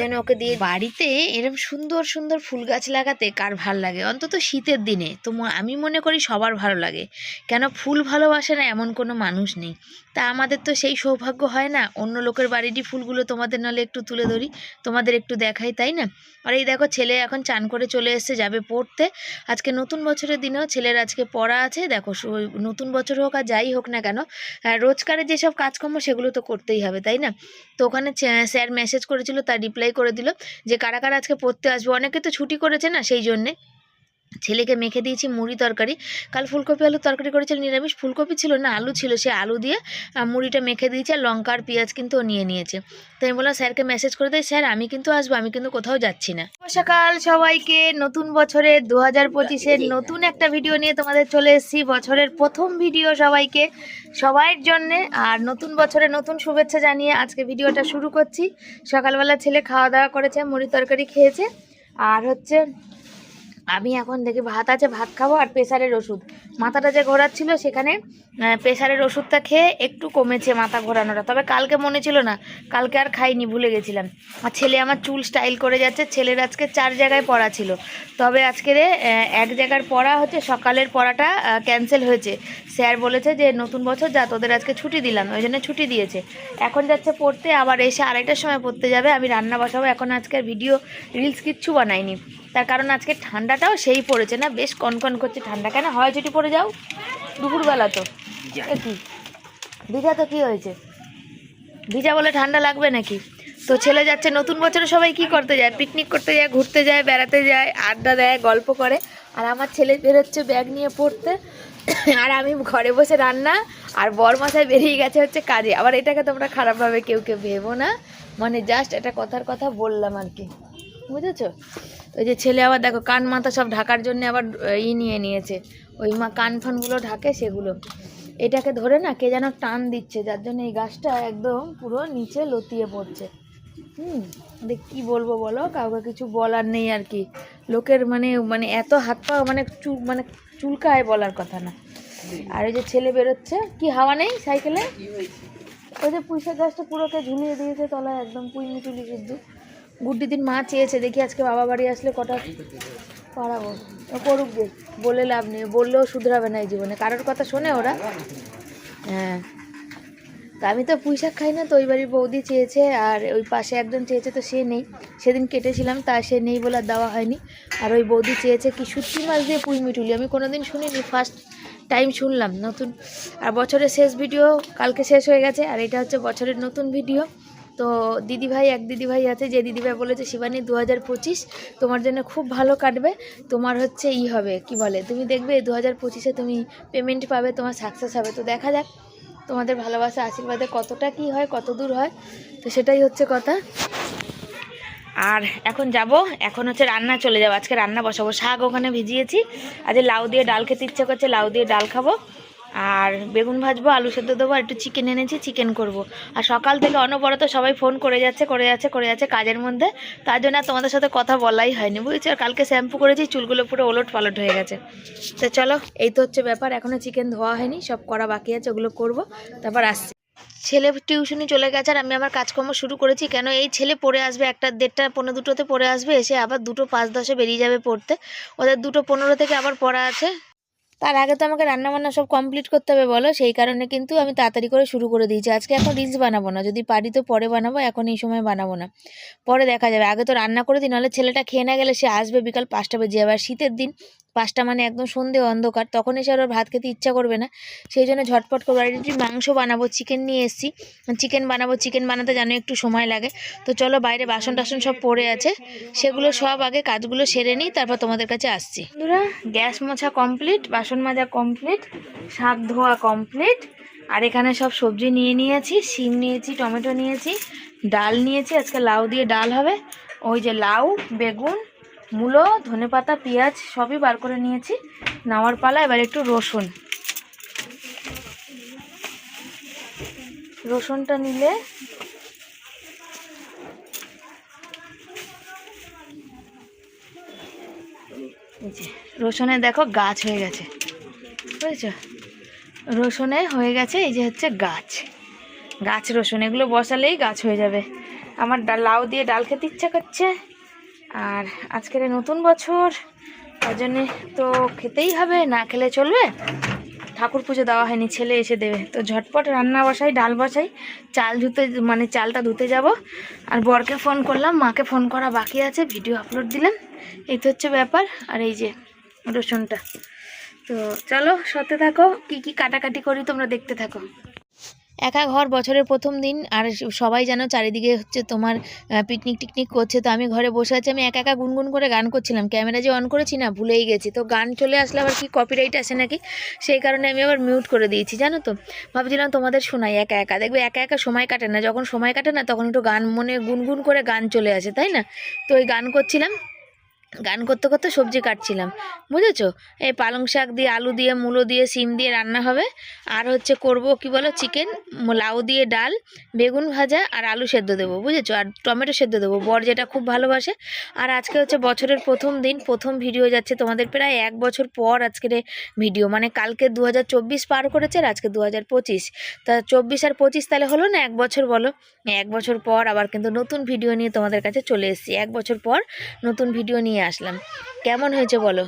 এই ওকে দিয়ে বাড়িতে এরকম সুন্দর সুন্দর ফুল গাছ লাগাতে কার ভালো লাগে? অন্তত শীতের দিনে। তো আমি মনে করি সবার ভালো লাগে। কেন ফুল ভালোবাসে না এমন কোনো মানুষ নেই। তা আমাদের তো সেই সৌভাগ্য হয় না। অন্য লোকের বাড়িরই ফুলগুলো তোমাদের নালে একটু তুলে ধরি। তোমাদের একটু দেখাই, তাই না? আর এই দেখো ছেলে এখন চান করে চলে এসছে, যাবে পড়তে। আজকে নতুন বছরের দিনেও ছেলের আজকে পড়া আছে। দেখো নতুন বছর হোক আর যাই হোক না কেন রোজকারের যেসব কাজকর্ম সেগুলো তো করতেই হবে, তাই না? তো ওখানে স্যার মেসেজ করেছিল, তার রিপ্লাই করে দিল যে, কারা কারা আজকে পড়তে আসবে? অনেকে তো ছুটি করেছে না, সেই জন্যে। ছেলেকে মেখে দিয়েছি মুড়ি তরকারি। কাল ফুলকপি আলু তরকারি করেছিল নিরামিষ। ফুলকপি ছিল না আলু ছিল সে আলু দিয়ে মুড়িটা মেখে দিয়েছে আর লঙ্কা আর পেঁয়াজ কিন্তু ও নিয়ে নিয়েছে। তো আমি বললাম স্যারকে মেসেজ করে দেয় স্যার আমি কিন্তু আসব আমি কিন্তু কোথাও যাচ্ছি না। সকাল সবাইকে নতুন বছরের দু হাজার পঁচিশের নতুন একটা ভিডিও নিয়ে তোমাদের চলে এসেছি। বছরের প্রথম ভিডিও সবাইকে সবাইয়ের জন্যে আর নতুন বছরে নতুন শুভেচ্ছা জানিয়ে আজকে ভিডিওটা শুরু করছি। সকালবেলা ছেলে খাওয়া দাওয়া করেছে মুড়ি তরকারি খেয়েছে আর হচ্ছে আমি এখন দেখি ভাত আছে, ভাত খাব আর প্রেশারের ওষুধ। মাথাটা যে ঘোরাচ্ছিল সেখানে প্রেশারের ওষুধটা খেয়ে একটু কমেছে মাথা ঘোরানোটা। তবে কালকে মনে ছিল না, কালকে আর খাইনি, ভুলে গেছিলাম। আর ছেলে আমার চুল স্টাইল করে যাচ্ছে, ছেলের আজকে চার জায়গায় পড়া ছিল। তবে আজকে রে এক জায়গার পড়া হচ্ছে, সকালের পড়াটা ক্যান্সেল হয়েছে। স্যার বলেছে যে নতুন বছর যা, তোদের আজকে ছুটি দিলাম, ওই জন্য ছুটি দিয়েছে। এখন যাচ্ছে পড়তে, আবার এসে আড়াইটার সময় পড়তে যাবে, আমি রান্না বসাবো, এখন আজকের ভিডিও রিলস কিচ্ছু বানাইনি। তার কারণ আজকে ঠান্ডাটাও সেই পড়েছে না? বেশ কনকন করছে ঠান্ডা। কেন? হয় ছুটি পড়ে যাও দুপুরবেলা তো। কি? ভিজা তো কি হয়েছে? ভিজা বলে ঠান্ডা লাগবে নাকি? তো ছেলে যাচ্ছে নতুন বছরে সবাই কি করতে যায়? পিকনিক করতে যায় ঘুরতে যায় বেড়াতে যায় আড্ডা দেয় গল্প করে। আর আমার ছেলে বেরোচ্ছে ব্যাগ নিয়ে পড়তে। আর আমি ঘরে বসে রান্না। আর বর মাথায় বেরিয়ে গেছে হচ্ছে কাজে। আবার এটাকে তোমরা খারাপভাবে কেউ কেউ ভেবো না। মানে জাস্ট এটা কথার কথা বললাম আর কি। বুঝেছ? ওই যে ছেলে আবার দেখো কান মাথা সব ঢাকার জন্য আবার ই নিয়ে নিয়েছে। ওই মা কান ফানগুলো ঢাকে সেগুলো। এটাকে ধরে না কে যেন টান দিচ্ছে, যার জন্য এই গাছটা একদম পুরো নিচে লতিয়ে পড়ছে। হুম দেখ কি বলব বলো? কাউকে কিছু বলার নেই আর কি। লোকের মানে মানে এত হাত পা মানে চুল মানে চুলকায় বলার কথা না। আর ওই যে ছেলে বেরোচ্ছে, কি হাওয়া নেই সাইকেলে? ওই যে পুঁইশাক গাছটা পুরোকে ঝুলিয়ে দিয়েছে, তলায় একদম পুঁই মিটুলি শুদ্ধ। গুড্ডি দিন মা চেয়েছে, দেখি আজকে বাবা বাড়ি আসলে কটা পারাবো করুক গে, বলে লাভ নেই বললেও শুধরাবে না এই জীবনে। কারোর কথা শোনে ওরা? হ্যাঁ। তা আমি তো পুঁই শাক খাই না, তো ওই বাড়ির বৌদি চেয়েছে, আর ওই পাশে একজন চেয়েছে তো সে নেই। সেদিন কেটেছিলাম, তা সে নেই বলে দেওয়া হয়নি। আর ওই বৌদি চেয়েছে কি শুটকি মাছ দিয়ে পুঁই মিটুলি আমি কোনোদিন শুনিনি ফার্স্ট টাইম শুনলাম নতুন। আর বছরের শেষ ভিডিও কালকে শেষ হয়ে গেছে, আর এটা হচ্ছে বছরের নতুন ভিডিও তো দিদিভাই, এক দিদিভাই আছে, যে দিদিভাই বলেছে, শিবানী দু হাজার পঁচিশ তোমার জন্য খুব ভালো কাটবে, তোমার হচ্ছে ই হবে। কি বলে? তুমি দেখবে দু হাজার পঁচিশে তুমি পেমেন্ট পাবে, তোমার সাকসেস হবে। তো দেখা যাক, তোমাদের ভালোবাসা আশীর্বাদে কতটা কি হয়, কত দূর হয়, তো সেটাই হচ্ছে কথা। আর এখন যাব, এখন হচ্ছে রান্না চলে যাব। আজকে রান্না বসাবো। শাক ওখানে ভিজিয়েছি আজকে লাউ দিয়ে ডাল খেতে ইচ্ছে করছে, লাউ দিয়ে ডাল খাব। আর বেগুন ভাজবো, আলু সেদ্ধ দেবো, আর একটু চিকেন এনেছি চিকেন করব। আর সকাল থেকে অনবরত সবাই ফোন করে যাচ্ছে করে যাচ্ছে করে যাচ্ছে কাজের মধ্যে। তার জন্য তোমাদের সাথে কথা বলাই হয়নি, বুঝেছ? আর কালকে শ্যাম্পু করেছি, চুলগুলো পুরো ওলট পালট হয়ে গেছে। তো চলো, এই তো হচ্ছে ব্যাপার এখনও চিকেন ধোয়া হয়নি, সব করা বাকি আছে, ওগুলো করব, তারপর আসছি। ছেলে টিউশনি চলে গেছে, আর আমি আমার কাজকর্ম শুরু করেছি, কেন এই ছেলে পড়ে আসবে, একটা দেড়টা পনেরো দুটোতে পড়ে আসবে, এসে আবার দুটো পাঁচ দশে বেরিয়ে যাবে পড়তে। ওদের দুটো পনেরো থেকে আবার পড়া আছে তার আগে তো আমাকে রান্নাবান্না সব কমপ্লিট করতে হবে, বলো? সেই কারণে কিন্তু আমি তাড়াতাড়ি করে শুরু করে দিয়েছি। আজকে এখন রিলস বানাবো না। যদি পারি তো পরে বানাবো, এখন এই সময় বানাবো না। পরে দেখা যাবে। আগে তো রান্না করে দিই, নাহলে ছেলেটা খেয়ে না গেলে সে আসবে বিকাল পাঁচটা বেজে। যাবে আর শীতের দিন পাঁচটা মানে একদম সন্ধে অন্ধকার, তখন এসে আর ভাত খেতে ইচ্ছা করবে না। সেই জন্য ঝটপট করে আর মাংস বানাবো চিকেন নিয়ে এসেছি। চিকেন বানাবো চিকেন বানাতে জানো একটু সময় লাগে। তো চলো বাইরে বাসন টাসন সব পড়ে আছে। সেগুলো সব আগে কাজগুলো সেরে নিই, তারপর তোমাদের কাছে আসছি। বন্ধুরা, গ্যাস মোছা কমপ্লিট বাসন মাজা কমপ্লিট শাক ধোয়া কমপ্লিট আর এখানে সব সবজি নিয়ে নিয়েছি, শিম নিয়েছি, টমেটো নিয়েছি, ডাল নিয়েছি, আজকে লাউ দিয়ে ডাল হবে। ওই যে লাউ, বেগুন মূলো, ধনেপাতা, পেঁয়াজ সবই বার করে নিয়েছি। নাওয়ার পালা, এবার একটু রসুন। রসুনটা নিলে রসুনে দেখো গাছ হয়ে গেছে। বুঝেছ? রসুনে হয়ে গেছে এই যে হচ্ছে গাছ। গাছ রসুন, এগুলো বসালেই গাছ হয়ে যাবে। আমার লাউ দিয়ে ডাল খেতে ইচ্ছা করছে। আর আজকের নতুন বছর, তার জন্যে তো খেতেই হবে, না খেলে চলবে। ঠাকুর পুজো দেওয়া হয়নি, ছেলে এসে দেবে। তো ঝটপট রান্না বসাই, ডাল বসাই, চাল ধুতে মানে চালটা ধুতে যাব। আর বরকে ফোন করলাম, মাকে ফোন করা বাকি আছে, ভিডিও আপলোড দিলাম। এই তো হচ্ছে ব্যাপার, আর এই যে রসুনটা। তো চলো, সাথে থাকো, কি কি কাটাকাটি করি তোমরা দেখতে থাকো। একা ঘর বছরের প্রথম দিন, আর সবাই যেন চারিদিকে হচ্ছে তোমার পিকনিক টিকনিক করছে। তো আমি ঘরে বসে আছি, আমি একা একা গুনগুন করে গান করছিলাম। ক্যামেরা যে অন করেছি না, ভুলেই গেছি। তো গান চলে আসলে আবার কি কপিরাইট আসে নাকি? সেই কারণে আমি আবার মিউট করে দিয়েছি, জানো তো? ভাবছিলাম তোমাদের শোনাই একা একা। দেখবে একা একা সময় কাটে না। যখন সময় কাটে না, তখন একটু গান, মনে গুনগুন করে গান চলে আসে, তাই না? তো ওই গান করছিলাম। গান করতে করতে সবজি কাটছিলাম, বুঝেছ? এই পালং শাক দিয়ে, আলু দিয়ে, মূলো দিয়ে সিম দিয়ে রান্না হবে। আর হচ্ছে করব কি বলো, চিকেন, লাউ দিয়ে ডাল, বেগুন ভাজা আর আলু সেদ্ধ দেবো, বুঝেছ? আর টমেটো সেদ্ধ দেবো, বর যেটা খুব ভালোবাসে। আর আজকে হচ্ছে বছরের প্রথম দিন, প্রথম ভিডিও যাচ্ছে তোমাদের প্রায় এক বছর পর আজকের ভিডিও। মানে কালকে দু হাজার চব্বিশ পার করেছে আর আজকে দু হাজার পঁচিশ। তা চব্বিশ আর পঁচিশ তাহলে হলো না এক বছর বলো? এক বছর পর আবার কিন্তু নতুন ভিডিও নিয়ে তোমাদের কাছে চলে এসেছি। এক বছর পর নতুন ভিডিও নিয়ে আসলাম। কেমন হয়েছে বলো?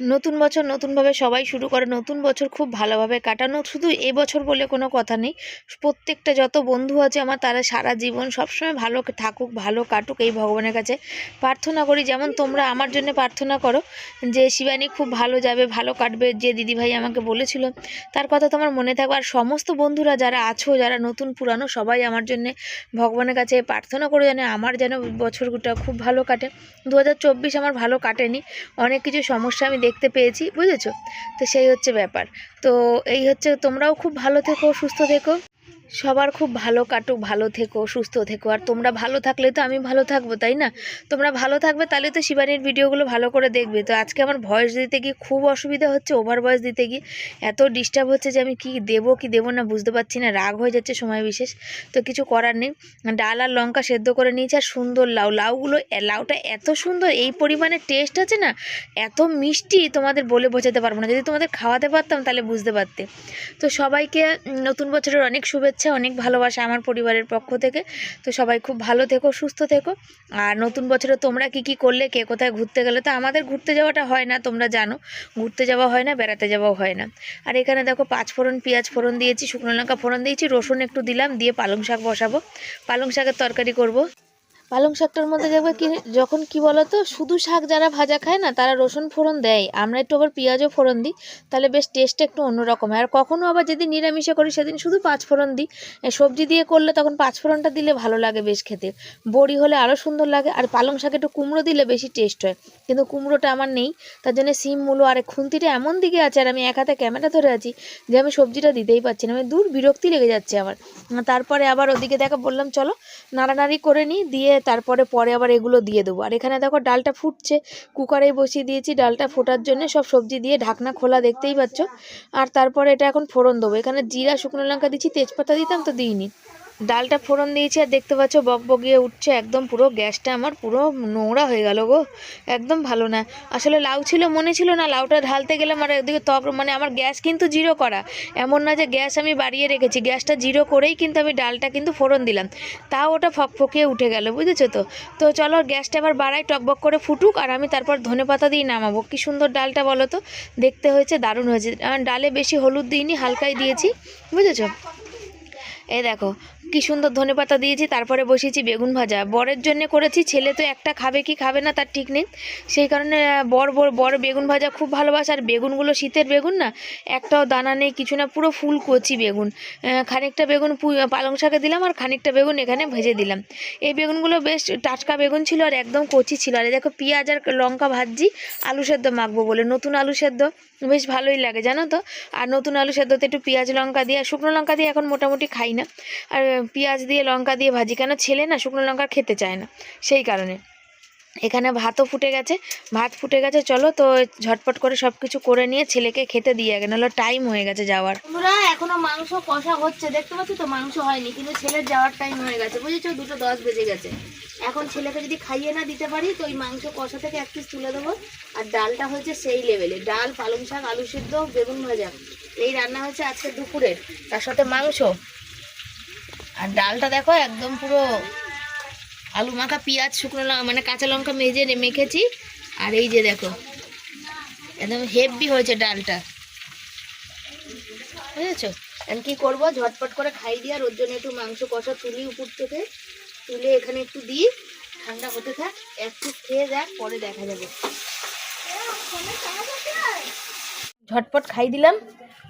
নতুন বছর নতুনভাবে সবাই শুরু করে, নতুন বছর খুব ভালোভাবে কাটানো। শুধু এবছর বলে কোনো কথা নেই। প্রত্যেকটা যত বন্ধু আছে আমার, তারা সারা জীবন সবসময় ভালো থাকুক, ভালো কাটুক এই ভগবানের কাছে। প্রার্থনা করি যেমন তোমরা আমার জন্য প্রার্থনা করো যে শিবানী খুব ভালো যাবে, ভালো কাটবে, যে দিদিভাই আমাকে বলেছিল। তার কথা তোমার মনে থাকবে। আর সমস্ত বন্ধুরা যারা আছো, যারা নতুন, পুরানো, সবাই আমার জন্য ভগবানের কাছে প্রার্থনা করে জানে আমার যেন বছরটা খুব ভালো কাটে। দু হাজার চব্বিশ আমার ভালো কাটেনি। অনেক কিছু সমস্যা আমি দেখতে পেয়েছি, বুঝেছ? তো সেই হচ্ছে ব্যাপার। তো এই হচ্ছে তোমরাও খুব ভালো থেকো, সুস্থ থেকো। সবার খুব ভালো কাটুক, ভালো থেকো, সুস্থ থেকো। আর তোমরা ভালো থাকলে তো আমি ভালো থাকব, তাই না? তোমরা ভালো থাকবে তাহলে তো শিবানীর ভিডিওগুলো ভালো করে দেখবে। তো আজকে আমার ভয়েস দিতে গিয়ে খুব অসুবিধা হচ্ছে ওভার ভয়েস দিতে গিয়ে। এত ডিস্টার্ব হচ্ছে যে আমি কি দেবো কি দেবো না বুঝতে পারছি না, রাগ হয়ে যাচ্ছে সময় বিশেষ। তো কিছু করার নেই। ডাল আর লঙ্কা সেদ্ধ করে নিয়েছি আর সুন্দর লাউ। লাউগুলো লাউটা এত সুন্দর, এই পরিমাণে টেস্ট আছে না, এত মিষ্টি তোমাদের বলে বোঝাতে পারব না। যদি তোমাদের খাওয়াতে পারতাম তাহলে বুঝতে পারতে। তো সবাইকে নতুন বছরের অনেক শুভেচ্ছা। অনেক ভালোবাসা আমার পরিবারের পক্ষ থেকে। তো সবাই খুব ভালো থেকো, সুস্থ থেকো। আর নতুন বছরে তোমরা কি কি করলে, কে কোথায় ঘুরতে গেলে, তো আমাদের ঘুরতে যাওয়াটা হয় না, তোমরা জানো। ঘুরতে যাওয়া হয় না, বেড়াতে যাওয়াও হয় না। আর এখানে দেখো পাঁচ ফোড়ন, পেঁয়াজ ফোড়ন দিয়েছি, শুকনো লঙ্কা ফোড়ন দিয়েছি, রসুন একটু দিলাম, দিয়ে পালং শাক বসাবো। পালং শাকের তরকারি করব। পালং শাকটার মধ্যে দেখবে কি, যখন কি বলো তো শুধু শাক যারা ভাজা খায় না, তারা রসুন ফোড়ন দেয়। আমরা একটু আবার পেঁয়াজও ফোড়ন দিই, তাহলে বেশ টেস্টটা একটু অন্যরকম হয়। আর কখনও আবার যেদিন নিরামিষে করি, সেদিন শুধু পাঁচ ফোড়ন দিই। সবজি দিয়ে করলে তখন পাঁচ ফোড়নটা দিলে ভালো লাগে বেশ খেতে। বড়ি হলে আরও সুন্দর লাগে, আর পালং শাকে একটু কুমড়ো দিলে বেশি টেস্ট হয়। কিন্তু কুমড়োটা আমার নেই, তার জন্য সিম, মূলো আর খুন্তিটা এমন দিকে আছে, আর আমি এক হাতে ক্যামেরা ধরে আছি যে আমি সবজিটা দিতেই পারছি না। আমি দূর বিরক্তি লেগে যাচ্ছে আমার। তারপরে আবার ওদিকে দেখা, বললাম, চলো নাড়ানাড়ি করে নিই দিয়ে তারপরে পরে আবার এগুলো দিয়ে দেবো। আর এখানে দেখো ডালটা ফুটছে, কুকারে বসিয়ে দিয়েছি ডালটা ফোটার জন্য সব সবজি দিয়ে ঢাকনা খোলা দেখতেই পাচ্ছ। আর তারপরে এটা এখন ফোড়ন দেবো। এখানে জিরা, শুকনো লঙ্কা দিচ্ছি তেজপাতা দিতাম তো দিইনি। ডালটা ফোড়ন দিয়েছি আর দেখতে পাচ্ছ বকবগিয়ে উঠছে, একদম পুরো গ্যাসটা আমার পুরো নোংরা হয়ে গেল গো, একদম ভালো না। আসলে লাউ ছিল, মনে ছিল না লাউটা ঢালতে গেলে আমার ওদিকে তপ মানে আমার গ্যাস কিন্তু জিরো করা। এমন না যে গ্যাস আমি বাড়িয়ে রেখেছি, গ্যাসটা জিরো করেই কিন্তু আমি ডালটা কিন্তু ফোড়ন দিলাম। তাও ওটা ফকফকিয়ে উঠে গেল, বুঝেছ তো? তো চলো গ্যাসটা আবার বাড়াই টকবক করে ফুটুক আর আমি তারপর ধনে পাতা দিয়ে নামাবো। কি সুন্দর ডালটা বলো তো, দেখতে হয়েছে দারুণ হয়েছে। ডালে বেশি হলুদ দিইনি, হালকাই দিয়েছি, বুঝেছ? এই দেখো কি সুন্দর ধনেপাতা দিয়েছি, তারপরে বসিয়েছি বেগুন ভাজা। বরের জন্য করেছি, ছেলে তো একটা খাবে কি খাবে না তার ঠিক নেই। সেই কারণে বর বর বর বেগুন ভাজা খুব ভালোবাসে, আর বেগুনগুলো শীতের বেগুন না, একটাও দানা নেই, কিছু না, পুরো ফুল কচি বেগুন। খানিকটা বেগুন পালং শাকে দিলাম, আর খানিকটা বেগুন এখানে ভেজে দিলাম। এই বেগুনগুলো বেশ টাটকা বেগুন ছিল, আর একদম কচি ছিল। আর দেখো, পেঁয়াজ আর লঙ্কা ভাজি আলু সেদ্ধ মাখবো বলে। নতুন আলু সেদ্ধ বেশ ভালোই লাগে, জানো তো? আর নতুন আলু সেদ্ধতে একটু পেঁয়াজ লঙ্কা দিয়ে, আর শুকনো লঙ্কা দিয়ে এখন মোটামুটি খাই না। আর পেঁয়াজ দিয়ে, লঙ্কা দিয়ে ভাজি। কেন ছেলে না শুকনো লঙ্কা খেতে চায় না, সেই কারণে। এখানে ভাতও ফুটে গেছে, ভাত ফুটে গেছে, চলো তো ঝটপট করে সব কিছু করে নিয়ে ছেলেকে খেতে দিয়ে আগে, নাহলে টাইম হয়ে গেছে যাওয়ার। বন্ধুরা, এখনও মাংস কষা হচ্ছে, দেখতে পাচ্ছি তো মাংস হয়নি, কিন্তু ছেলের যাওয়ার টাইম হয়ে গেছে, বুঝেছ? দুটো দশ বেজে গেছে। এখন ছেলেকে যদি খাইয়ে না দিতে পারি, তো ওই মাংস কষা থেকে এক পিস তুলে দেবো। আর ডালটা হচ্ছে সেই লেভেলে ডাল, পালং শাক, আলু সিদ্ধ, বেগুন ভাজা। এই রান্না হচ্ছে আজকে দুপুরের, তার সাথে মাংস। আর ডালটা দেখো, একদম পুরো আলু মাখা, পেঁয়াজ, শুকনো লঙ্কা মানে কাঁচা লঙ্কা মেজে মেখেছি। আর এই যে দেখো, একদম হেভি হয়েছে ডালটা। বুঝেছ? আমি কি করব? ঝটপট করে খাই দিয়ে, আর ওর জন্য একটু মাংস কষা তুলি উপর থেকে। তুলে এখানে একটু দিই। ঠান্ডা হতে থাক, একটু খেয়ে যাক পরে দেখা যাবে। ঝটপট খাই দিলাম।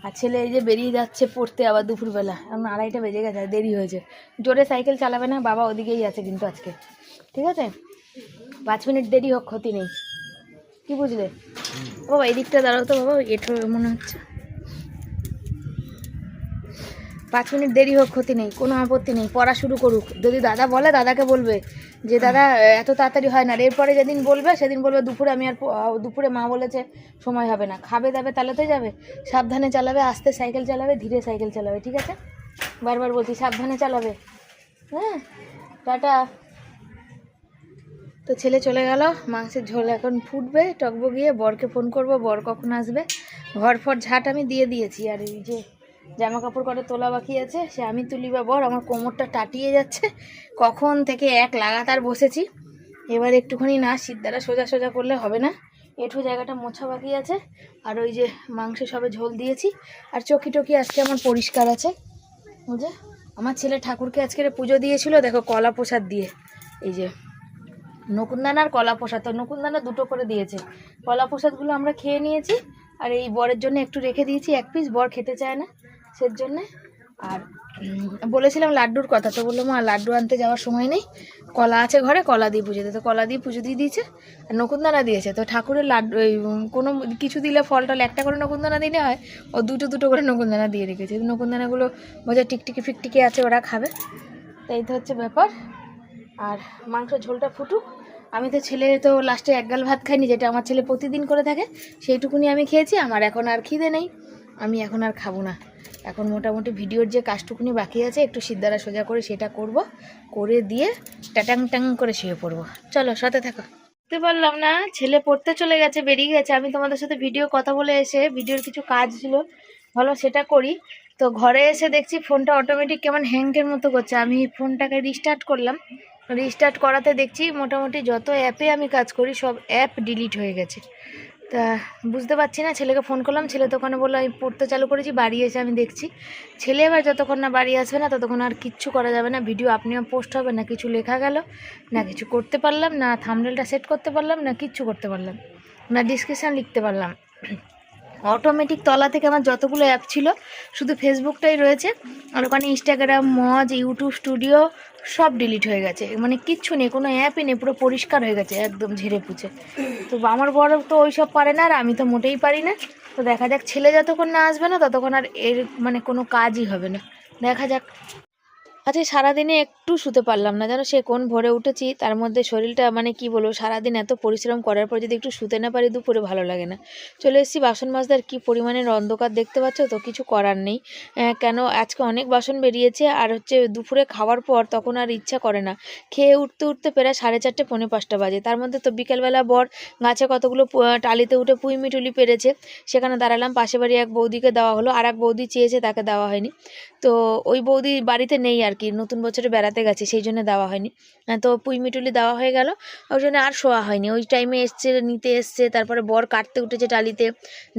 আর ছেলে এই যে বেরিয়ে যাচ্ছে পড়তে আবার দুপুরবেলা। এখন আড়াইটা বেজে গেছে দেরি হয়েছে। জোরে সাইকেল চালাবে না, বাবা ওদিকেই আছে কিন্তু আজকে। ঠিক আছে? পাঁচ মিনিট দেরি হোক, ক্ষতি নেই। কি বুঝলে? বাবা এই দিকটা দাঁড়াও তো বাবা এটা মনে হচ্ছে। পাঁচ মিনিট দেরি হোক, ক্ষতি নেই, কোনো আপত্তি নেই, পড়া শুরু করুক। যদি দাদা বলে, দাদাকে বলবে যে, দাদা এত তাড়াতাড়ি হয় না। এরপরে যেদিন বলবে, সেদিন বলবে, দুপুরে আমি আর দুপুরে মা বলেছে, সময় হবে না। খাবে, দাবে তাহলে তো যাবে, সাবধানে চালাবে, আস্তে সাইকেল চালাবে, ধীরে সাইকেল চালাবে, ঠিক আছে? বারবার বলছি, সাবধানে চালাবে। হ্যাঁ? টাটা। তো ছেলে চলে গেল, মাংসের ঝোল এখন ফুটবে, টকবো গিয়ে বরকে ফোন করব, বর কখন আসবে? ঘর ফর ঝাট আমি দিয়ে দিয়েছি, আর এই যে জামা কাপড় করে তোলা বাকি আছে, সে আমি তুলি বা বর, আমার কোমরটা টাটিয়ে যাচ্ছে। কখন থেকে এক লাগাতার বসেছি। এবার একটুখানি না সিদ্ধারা সোজা সোজা করলে হবে না। এঠো জায়গাটা মোছা বাকি আছে, আর ওই যে মাংসে সবে ঝোল দিয়েছি। আর চকি টকি আজকে আমার পরিষ্কার আছে। বুঝে আমার ছেলে ঠাকুরকে আজকে পুজো দিয়েছিল, দেখো কলা প্রসাদ দিয়ে। এই যে নকুনদানা আর কলা প্রসাদ, তো নকুনদানা দুটো করে দিয়েছে। কলা প্রসাদগুলো আমরা খেয়ে নিয়েছি, আর এই বরের জন্য একটু রেখে দিয়েছি, এক পিস, বর খেতে চায় না। সের জন্যে। আর বলেছিলাম লাড্ডুর কথা, তো বলল, মা, লাড্ডু আনতে যাওয়ার সময় নেই। কলা আছে ঘরে, কলা দিয়ে পুজো দিতে। কলা দিয়ে পুজো দিয়ে দিয়েছে, আর নকুনদানা দিয়েছে। তো ঠাকুরের লাড্ডু কোনো কিছু দিলে ফল টল একটা করে নকুনদানা দিলে হয়, ও দুটো দুটো করে নকুনদানা দিয়ে রেখেছে। নকুনদানাগুলো বোঝা টিকটিকি ফিকটিকি আছে, ওরা খাবে। তো এই তো হচ্ছে ব্যাপার। আর মাংস ঝোলটা ফুটুক। আমি তো ছেলে, তো লাস্টে এক গাল ভাত খাইনি, যেটা আমার ছেলে প্রতিদিন করে থাকে, সেইটুকুনি আমি খেয়েছি। আমার এখন আর খিদে নেই। আমি এখন আর খাব না। এখন মোটামুটি ভিডিওর যে কাজটুকুনি বাকি আছে, একটু সিদ্ধারা সোজা করে সেটা করব। করে দিয়ে টাটাং ট্যাং করে শুয়ে পড়ব। চলো, সাথে থাকো। বুঝতে পারলাম না, ছেলে পড়তে চলে গেছে, বেরিয়ে গেছে। আমি তোমাদের সাথে ভিডিও কথা বলে এসে, ভিডিওর কিছু কাজ ছিল, ভালো সেটা করি। তো ঘরে এসে দেখছি ফোনটা অটোমেটিক কেমন হ্যাংকের মতো করছে। আমি ফোনটাকে রিস্টার্ট করলাম। রিস্টার্ট করাতে দেখছি মোটামুটি যত অ্যাপে আমি কাজ করি, সব অ্যাপ ডিলিট হয়ে গেছে। তা বুঝতে পারছি না, ছেলেকে ফোন করলাম, ছেলে তো ওখানে বলল, আমি পড়তে চালু করেছি, বাড়ি এসে আমি দেখছি। ছেলে এবার যতক্ষণ না বাড়ি আসবে না, ততক্ষণ আর কিচ্ছু করা যাবে না। ভিডিও আপনিও পোস্ট হবে, না কিছু লেখা গেল, না কিছু করতে পারলাম, না থামনেলটা সেট করতে পারলাম, না কিচ্ছু করতে পারলাম, না ডিসক্রিপশান লিখতে পারলাম। অটোমেটিক তলা থেকে আমার যতগুলো অ্যাপ ছিল, শুধু ফেসবুকটাই রয়েছে, আর ওখানে ইনস্টাগ্রাম মজ ইউটিউব স্টুডিও সব ডিলিট হয়ে গেছে। মানে কিচ্ছু নেই, কোনো অ্যাপই নেই, পুরো পরিষ্কার হয়ে গেছে, একদম ঝেড়ে পুছে। তো আমার বড় তো ওইসব পারে না, আর আমি তো মোটেই পারি না। তো দেখা যাক, ছেলে যতক্ষণ না আসবে না, ততক্ষণ আর এর মানে কোনো কাজই হবে না। দেখা যাক। আজকে সারাদিনে একটু শুতে পারলাম না। জানো সে কোন ভোরে উঠেছি, তার মধ্যে শরীরটা মানে কি বলব, সারাদিন এত পরিশ্রম করার পর যদি একটু শুতে না পারি দুপুরে ভালো লাগে না। চলে এসেছি বাসন মাজদার কি পরিমাণের অন্ধকার দেখতে পাচ্ছ তো, কিছু করার নেই। কেন আজকে অনেক বাসন বেরিয়েছে, আর হচ্ছে দুপুরে খাওয়ার পর তখন আর ইচ্ছা করে না। খেয়ে উঠতে উঠতে প্রায় সাড়ে চারটে, পৌনে পাঁচটা বাজে। তার মধ্যে তো বিকেলবেলা বর গাছে কতগুলো টালিতে উঠে পুঁই মিটুলি পেরেছে। সেখানে দাঁড়ালাম পাশে বাড়ি এক বৌদিকে দেওয়া হলো, আর এক বৌদি চেয়েছে তাকে দেওয়া হয়নি। তো ওই বৌদি বাড়িতে নেই আর কি নতুন বছরে বেড়াতে গেছে, সেই জন্য দেওয়া হয়নি। তো পুঁই মিটুলি দেওয়া হয়ে গেল, ওই জন্য আর শোয়া হয়নি। ওই টাইমে এসছে, নিতে এসছে, তারপরে বর কাটতে উঠেছে টালিতে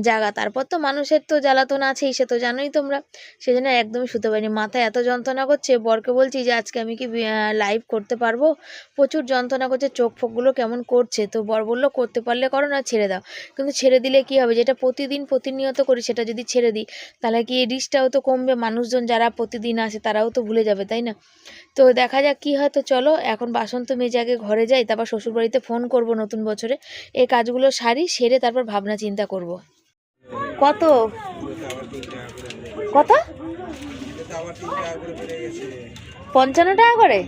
জাগা তারপর তো মানুষের তো জ্বালাতন আছেই, সে তো জানোই তোমরা। সেই জন্য একদমই শুতে পারিনি। মাথায় এত যন্ত্রণা করছে, বরকে বলছি যে আজকে আমি কি লাইভ করতে পারব? প্রচুর যন্ত্রণা করছে, চোখ ফোকগুলো কেমন করছে? তো বর বলল, করতে পারলে করো না, ছেড়ে দাও। কিন্তু ছেড়ে দিলে কি হবে? যেটা প্রতিদিন প্রতিনিয়ত করি, সেটা যদি ছেড়ে দিই, তাহলে কি রিস্কটাও তো কমবে? মানুষজন যারা প্রতিদিন আসে, তারাও তো ভুলে যাবে। তাই না? তো দেখা যাক কি হয়। তো চলো, এখন বাসন মেজে আগে ঘরে যাই, তারপর শ্বশুরবাড়িতে ফোন করব নতুন বছরে। এই কাজগুলো সারি, সেরে তারপর ভাবনা চিন্তা করব। কত? কত? পঞ্চান্ন টাকা করে?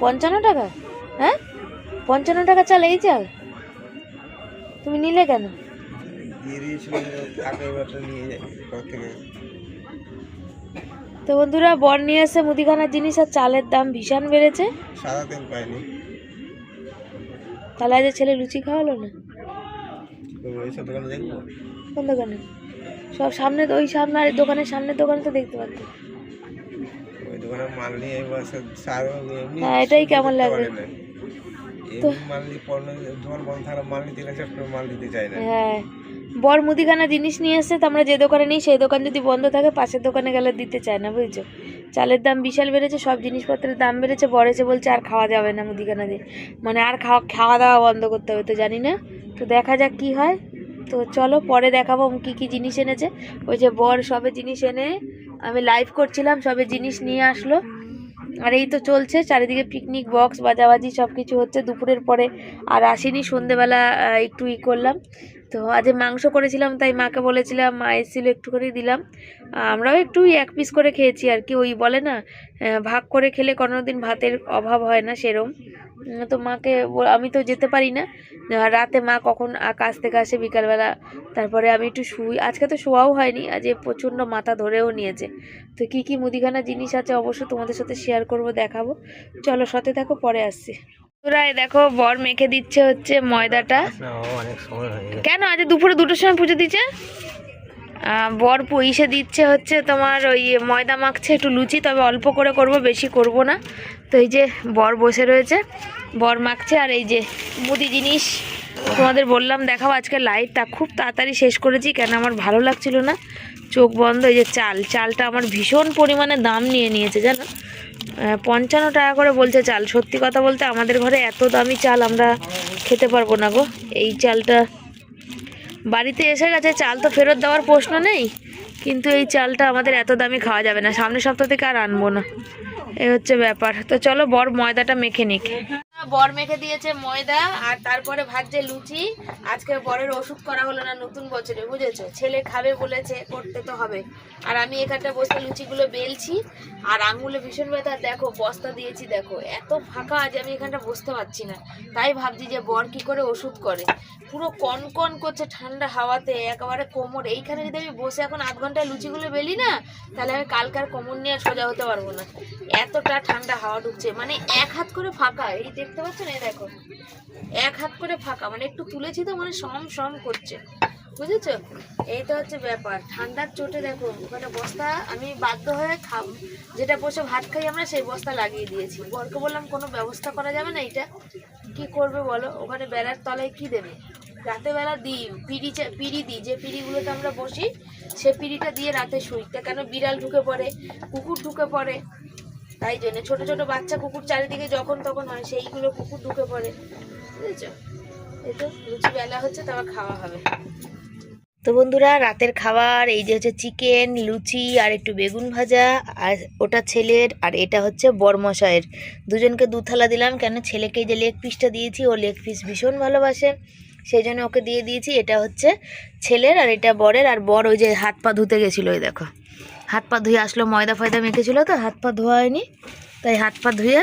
পঞ্চান্ন টাকা? হ্যাঁ? পঞ্চান্ন টাকা চাল, এই চাল? তুমি নিলে কেন? দিয়ে নিয়ে যাই তো বন্ধুরা বর নিয়ে এসে মুদিখানার জিনিস আর চালের দাম ভীষণ বেড়েছে। তেল পাইনি। তাহলে আজ ছেলে লুচি খাওয়ালো না? তো কোন দোকানে? সব সামনে ওই সামনে আর দোকানের সামনের দোকানে তো দেখতে পাচ্ছি। হ্যাঁ, এটাই কেমন লাগবে? এমনি মাল নিয়ে পণ্য বন্ধ মাল নিতে মাল দিতে না। হ্যাঁ। বর মুদিখানা জিনিস নিয়ে এসছে তো আমরা যে দোকানে নিই সেই দোকান যদি বন্ধ থাকে, পাশের দোকানে গেলে দিতে চায় না, বুঝছ? চালের দাম বিশাল বেড়েছে, সব জিনিসপত্রের দাম বেড়েছে, বর এসে বলছে আর খাওয়া যাবে না মুদিখানা দিয়ে। মানে আর খাওয়া খাওয়া দাওয়া বন্ধ করতে হবে, তো জানি না। তো দেখা যাক কি হয়। তো চলো পরে দেখাবো কি কি জিনিস এনেছে। ওই যে বর সবে জিনিস এনে আমি লাইভ করছিলাম, সবে জিনিস নিয়ে আসলো। আর এই তো চলছে, চারিদিকে পিকনিক বক্স বাজাবাজি সব কিছু হচ্ছে। দুপুরের পরে আর আসিনি, সন্ধেবেলা একটু ই করলাম। তো আজ মাংস করেছিলাম, তাই মাকে বলেছিলাম, মা এসেছিল একটু করে দিলাম। আমরাও একটু এক পিস করে খেয়েছি আর কি, ওই বলে না ভাগ করে খেলে কোনোদিন ভাতের অভাব হয় না সেরম। তো মাকে আমি তো যেতে পারি না। রাতে মা কখন কাজ থেকে আসে বিকালবেলা, তারপরে আমি একটু শুই। আজকে তো শোয়াও হয়নি, আজ প্রচণ্ড মাথা ধরেও নিয়েছে। তো কি কি মুদিখানা জিনিস আছে অবশ্য তোমাদের সাথে শেয়ার করব, দেখাবো। চলো সাথে থাকো, পরে আসছি। তোরাই দেখো বর মেখে দিচ্ছে হচ্ছে ময়দাটা। কেন? আজ দুপুরে দুটোর সময় পুজো দিচ্ছে? বর পয়সে দিচ্ছে হচ্ছে তোমার ওই ময়দা মাখছে, একটু লুচি, তবে অল্প করে করব, বেশি করব না। তো এই যে বর বসে রয়েছে, বর মাখছে, আর এই যে মুদি জিনিস তোমাদের বললাম, দেখাও আজকে লাইটটা খুব তাড়াতাড়ি শেষ করেছি, কেন আমার ভালো লাগছিল না। চোখ বন্ধ, এই যে চাল, চালটা আমার ভীষণ পরিমাণে দাম নিয়ে নিয়েছে, জানো? পঞ্চান্ন টাকা করে বলছে চাল। সত্যি কথা বলতে আমাদের ঘরে এত দামি চাল আমরা খেতে পারব না গো। এই চালটা বাড়িতে এসে গেছে, চাল তো ফেরত দেওয়ার প্রশ্ন নেই, কিন্তু এই চালটা আমাদের এত দামি খাওয়া যাবে না। সামনের সপ্তাহ থেকে আর আনব না। এ হচ্ছে ব্যাপার। তো চলো বর ময়দাটা মেখে নিক। বর মেখে দিয়েছে ময়দা আর তারপরে ভাজছে লুচি। আজকে বরের ওষুধ করা হলো না নতুন বছরে, বুঝেছ? ছেলে খাবে বলেছে, করতে তো হবে। আর আমি এখানটা বসে লুচিগুলো বেলছি, আর আঙুলে ভীষণ ব্যথা। দেখো, বস্তা দিয়েছি, দেখো। এত ফাঁকা আজ আমি এখানটা বসতে পারছি না। তাই ভাবছি যে বর কি করে ওষুধ করে। পুরো কন কন করছে ঠান্ডা হাওয়াতে, একেবারে কোমর। এইখানে যদি আমি বসে এখন আধ ঘন্টায় লুচিগুলো বেলি না, তাহলে আমি কালকার কোমর নিয়ে সোজা হতে পারব না। এতটা ঠান্ডা হাওয়া ঢুকছে। মানে এক হাত করে ফাঁকা, এই দেখতে পাচ্ছ না এই দেখো। এক হাত করে ফাঁকা মানে একটু তুলেছি তো মানে সম সম করছে। বুঝেছ? এইটা হচ্ছে ব্যাপার। ঠান্ডার চোটে দেখো, ওখানে বস্তা, আমি বাধ্য হয়ে খাব যেটা বসে ভাত খাই আমরা, সেই বস্তা লাগিয়ে দিয়েছি। বরকে বললাম, কোনো ব্যবস্থা করা যাবে না এটা কি করবে বলো? ওখানে বেড়ার তলায় কি দেবে? রাতে বেলা দিই পিড়ি পিড়ি দিই। যে পিড়িগুলোতে আমরা বসি, সে পিড়িটা দিয়ে রাতে শুই। তা কেন বিড়াল ঢুকে পড়ে? কুকুর ঢুকে পড়ে? তাই জন্য ছোট ছোট বাচ্চা কুকুর চারিদিকে যখন তখন হয়, সেইগুলো কুকুর ঢুকে পড়ে। বুঝেছ? এই তো লুচি বেলা হচ্ছে, তারপর খাওয়া হবে। তো বন্ধুরা, রাতের খাবার, এই যে হচ্ছে চিকেন, লুচি আর একটু বেগুন ভাজা আর ওটা ছেলের আর এটা হচ্ছে বরমশাইয়ের। দুজনকে দু থালা দিলাম, কেন ছেলেকে যে লেগ পিসটা দিয়েছি, ও লেগ পিস ভীষণ ভালোবাসে। সেই জন্য ওকে দিয়ে দিয়েছি, এটা হচ্ছে ছেলের আর এটা বরের, আর বর ওই যে হাত পা ধুতে গেছিল ওই দেখো। হাত পা ধুয়ে আসলো ময়দা ফয়দা মেখেছিল তো হাত পা ধোয়া হয়নি। তাই হাত পা ধুয়ে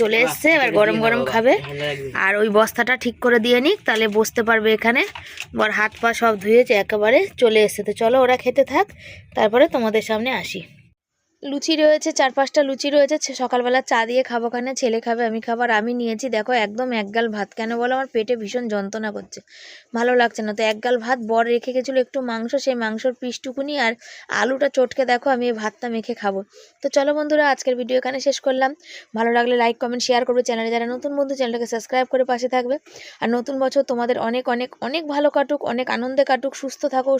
চলে এসছে এবার গরম গরম খাবে। আর ওই বস্তাটা ঠিক করে দিয়ে নিক তাহলে বসতে পারবে এখানে। বর হাত পা সব ধুয়েছে একেবারে চলে এসছে। তো চলো ওরা খেতে থাক তারপরে তোমাদের সামনে আসি। লুচি রয়েছে চার পাঁচটা লুচি রয়েছে সকালবেলা চা দিয়ে খাব কেন? ছেলে খাবে, আমি খাবার আমি নিয়েছি, দেখো, একদম একগাল ভাত। কেন বলো? আমার পেটে ভীষণ যন্ত্রণা করছে। ভালো লাগছে না। তো একগাল ভাত, বর রেখে গেছিল একটু মাংস, সেই মাংসর পিসটুকুনি আর আলুটা চটকে দেখো, আমি এই ভাতটা মেখে খাব। তো চলো বন্ধুরা, আজকের ভিডিও এখানে শেষ করলাম। ভালো লাগলে লাইক কমেন্ট শেয়ার করবে চ্যানেলে। যারা নতুন বন্ধু, চ্যানেলটাকে সাবস্ক্রাইব করে পাশে থাকবে। আর নতুন বছর তোমাদের অনেক অনেক অনেক ভালো কাটুক, অনেক আনন্দে কাটুক। সুস্থ থাকো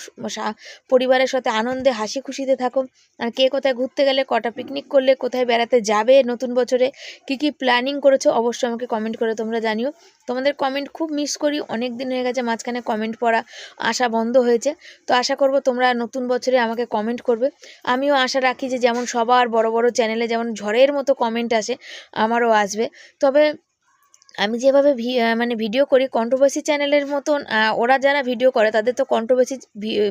পরিবারের সাথে আনন্দে, হাসি খুশিতে থাকো। আর কে কোথায় ঘুরতে গেলে, কটা পিকনিক করলে, কোথায় বেড়াতে যাবে, নতুন বছরে কি কি প্ল্যানিং করেছ, অবশ্যই আমাকে কমেন্ট করে তোমরা জানিও। তোমাদের কমেন্ট খুব মিস করি অনেক দিন হয়ে গেছে মাঝখানে কমেন্ট পড়া আশা বন্ধ হয়েছে। তো আশা করব তোমরা নতুন বছরে আমাকে কমেন্ট করবে। আমিও আশা রাখি যে যেমন সবার বড় বড় চ্যানেলে যেমন ঝড়ের মতো কমেন্ট আসে, আমারও আসবে। তবে আমি যেভাবে মানে ভিডিও করি কন্ট্রোভার্সি চ্যানেলের মতন ওরা যারা ভিডিও করে, তাদের তো কন্ট্রোভার্সি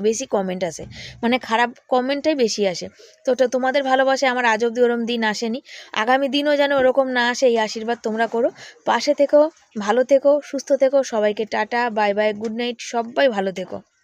বেশি কমেন্ট আসে। মানে খারাপ কমেন্টটাই বেশি আসে। তো ওটা তোমাদের ভালোবাসে আমার আজ অব্দি ওরম দিন আসেনি। আগামী দিনও যেন ওরকম না আসে, এই আশীর্বাদ তোমরা করো। পাশে থেকো, ভালো থেকো, সুস্থ থেকো, সবাইকে tata bye bye good night সবাই ভালো থেকো।